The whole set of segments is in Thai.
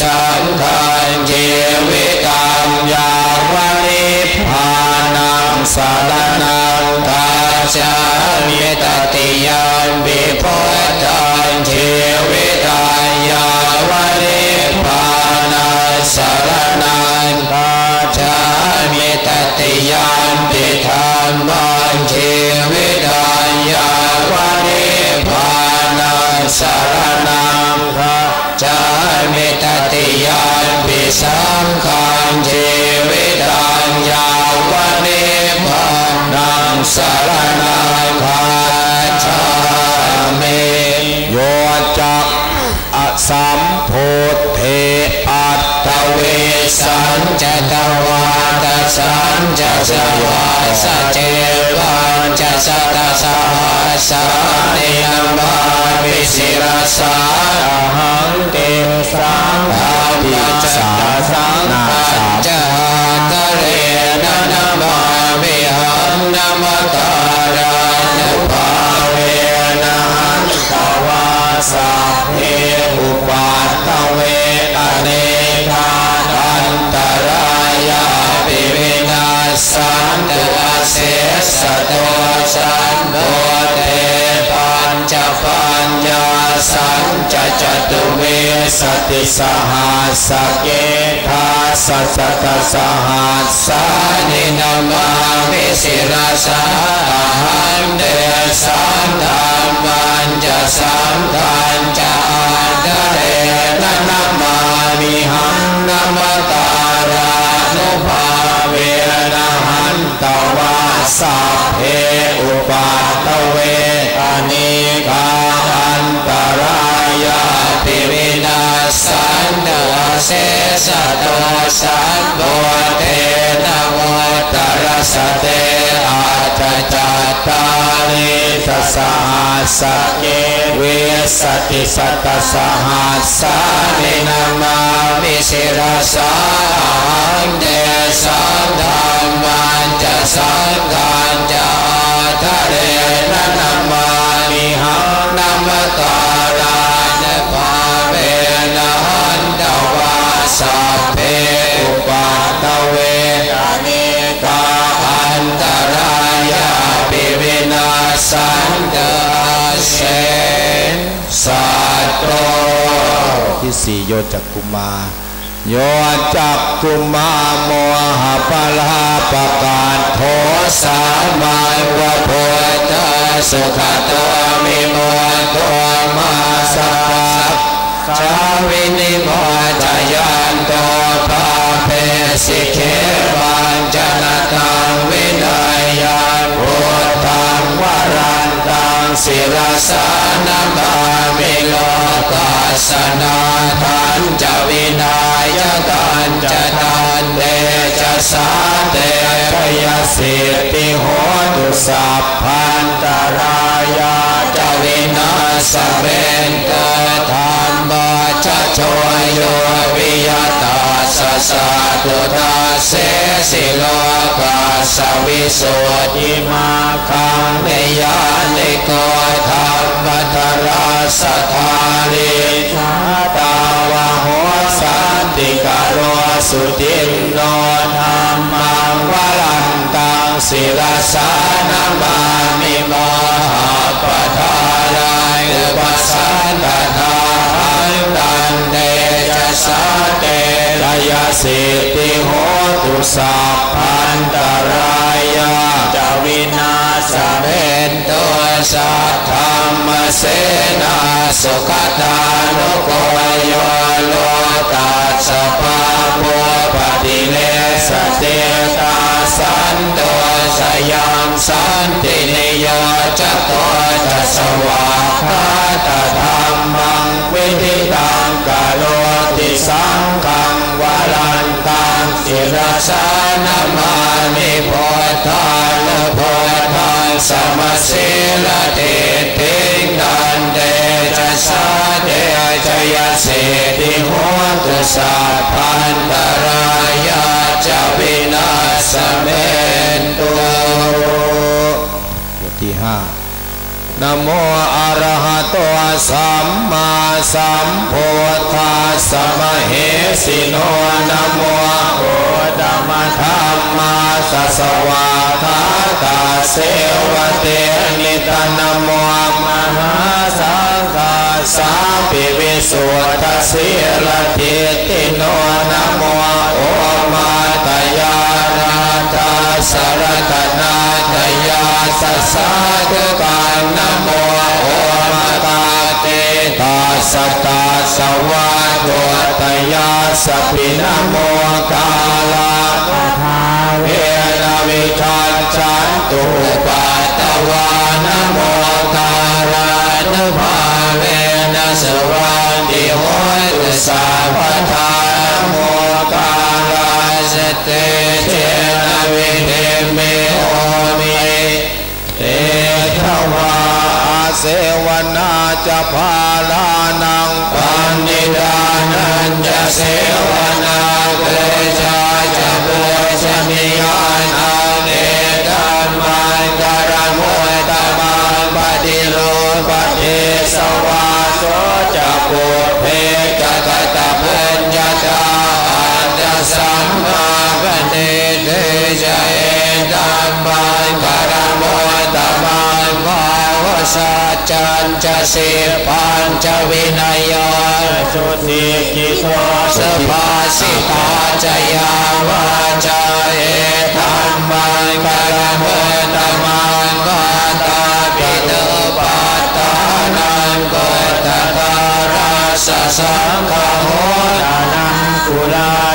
สังฆังเจวิตังยาวานิพานังสารนังคัจฉามิตติยา จตวาตสัญจสวาสเจวันจะสัตสหัสสานิยมาวิสิรสาหังเตสังฆาปิจาสังฆา สติสหัสเกธาสัสตสหัสสานินามาวิสิรสาหันเดสันธรรมันจะสัมทันจะอาดเรนะนะมามิหังนะมตารานุภาเวนะหันตวาสัพเพ เสสะโตสันโตเตนะโมตระสะเตอาจจัตตาริสสหัสเกเวสติสัตสหัสสานินามามิสิรสาหังเดสังธรรมันจะสังฆันจะทะเรนะนามามิหังนัมตาระ สี่โยจักกุมาโยจักกุมารโมหปลาปกาศโทสามัญวะโพธาสุขตัวมิโมตัวมาสัพชาวินิโมจายันโตภาเพสิเคปัญจนตังวินัยยันพุทธังวรันตังศิรสานามามิโลกั สนาทันจะวินัยกันจะทันเดจะสาเตพยสิทธิโหตุสัพพันตรายาจะวินาสเบนเตธรรมจะโชยโยวิยตาสสะตุทาเสสิโลกา สวิสุทิมาคังเนยานิโกธรรมทราสธาริชาตาวะโหสันติกาโรสุตินโนธรรมังวรันตังศิรสานามามิมหะปะทารายุปสันตทาหันตันเตจสาเตระยสิทธิโห ตุสัพพันตรายาจะวินาสเบนตัวสัทธรรมเสนาสุขตานุโกโยโลตัสสะภาโมปฏิเลสเตตาสันโตสยามสันตินิยจัตโตทัสวาคาตธรรมังวิธิตา ระสานามานิพุทธานุพุทธัสมาสิลติติงดันเตจะสาเดจยเสติหัตุสัพพันตรายาจะวินาสเมนตุบทที่ห้านโมอรหะโตสัมมาสัมพุทธ สสะมะเหสิโนนะโมโอตัมธรรมาสัสวะทาตาเสวะเตนิตานะโมมหาสังฆาสาปิวิสุทัสสิรติติโนนะโมโอมาตยานาตาสรตนาตยาสัสสะทุกานะโมโอมาตาเตตาสตาสวะตัวตยา สปินโมกาลาทาเวนะวิชันจันตุปัตตวานโมกาลานุภาเวนะสวัสดิโหตุสัพพทาโมกาลาสเตเจนะวิเดเมโอมิเตทวาอาเสวนาจะพาลานังปันนิดา गा जा สัจจันจะสิปัญจวินัยสุติกิโตสภาสิตาจยาวาจาเอธัมมังกรมุตตมังกตาปิเตปัตตานังกตตาราสสังฆโหตานังกุลา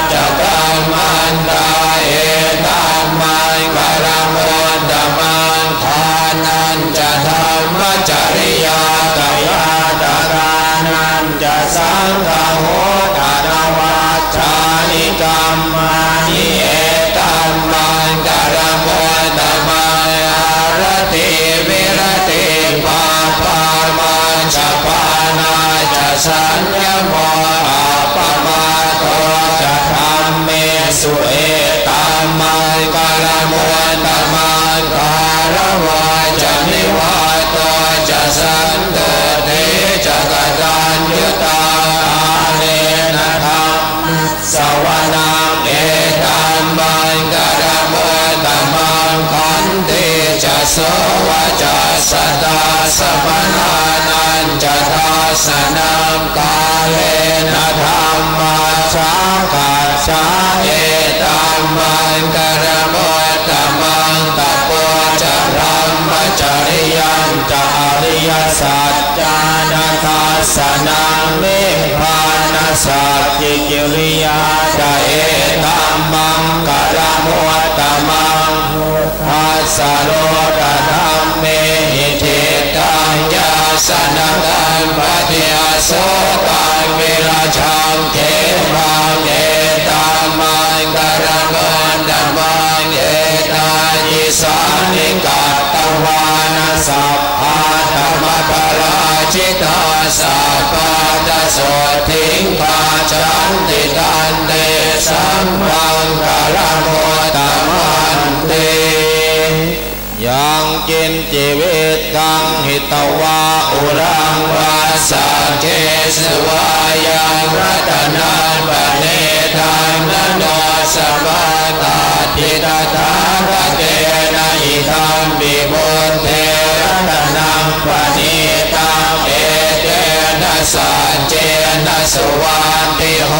सवना गेदम्बरम च जसो सदा सम जना าจะเอตัมมังกะรมุตตมังทัสสะโลกธรรมเมหิเทตังยาสนังปฏิอาโสตังเวลาชังเทมังเอตัมมังกะรมุตตมังเอตายิสานิกัตตวานาสัพพะธรรมปราชิตาสัพพะตโสทิง ปาจันติตันเตสัมมังกรมุตตมันเตยังกินจิวิตังหิตวาอุรังวาสเกสวายังรัตนันปเนทังนันสมะตาติตาทาระเตนะอิทังบิบุเทรัตนังปณิตังเอเตนะสัจเจนะ สวันติโห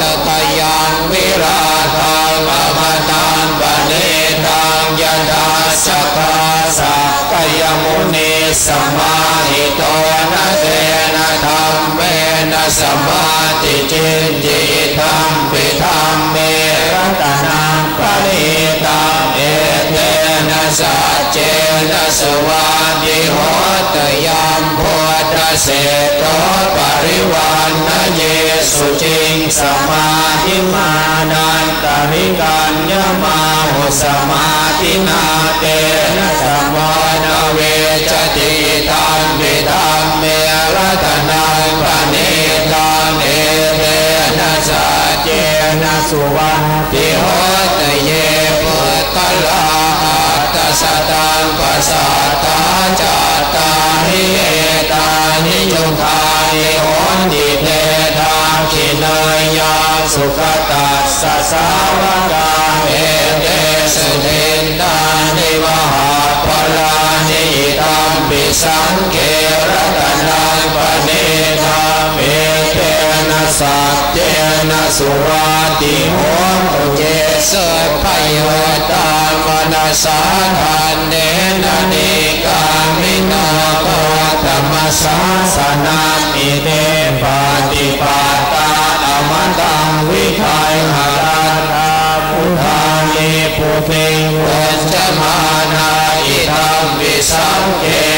ตกยังวิราทังอมตังปณิตังยถาสกาสักยมุนีสมาหิโตนะเตนะธรรมเมนะสมาติจินจิธรรมปิธรรมเมรัตนังปณิตังเอเตนะสัจเจนะสวา เสโตปริวันนเยสุจิงสมาธิมานันตริกัญญมาหุสมาธินาเตนะสมนเวจติตังปิตังเมรัตนังปณิตังเอเตนะสัจเจนะสุวั สุขตัสสะสาวกาเอเตสุนินทานิมหาปลานิตัมปิสังเกรตนังปเนธาเมเตนะสัจเจนะสุราติโหตุเจสพโยตามนัสสาทันเนนะนิ Sankhya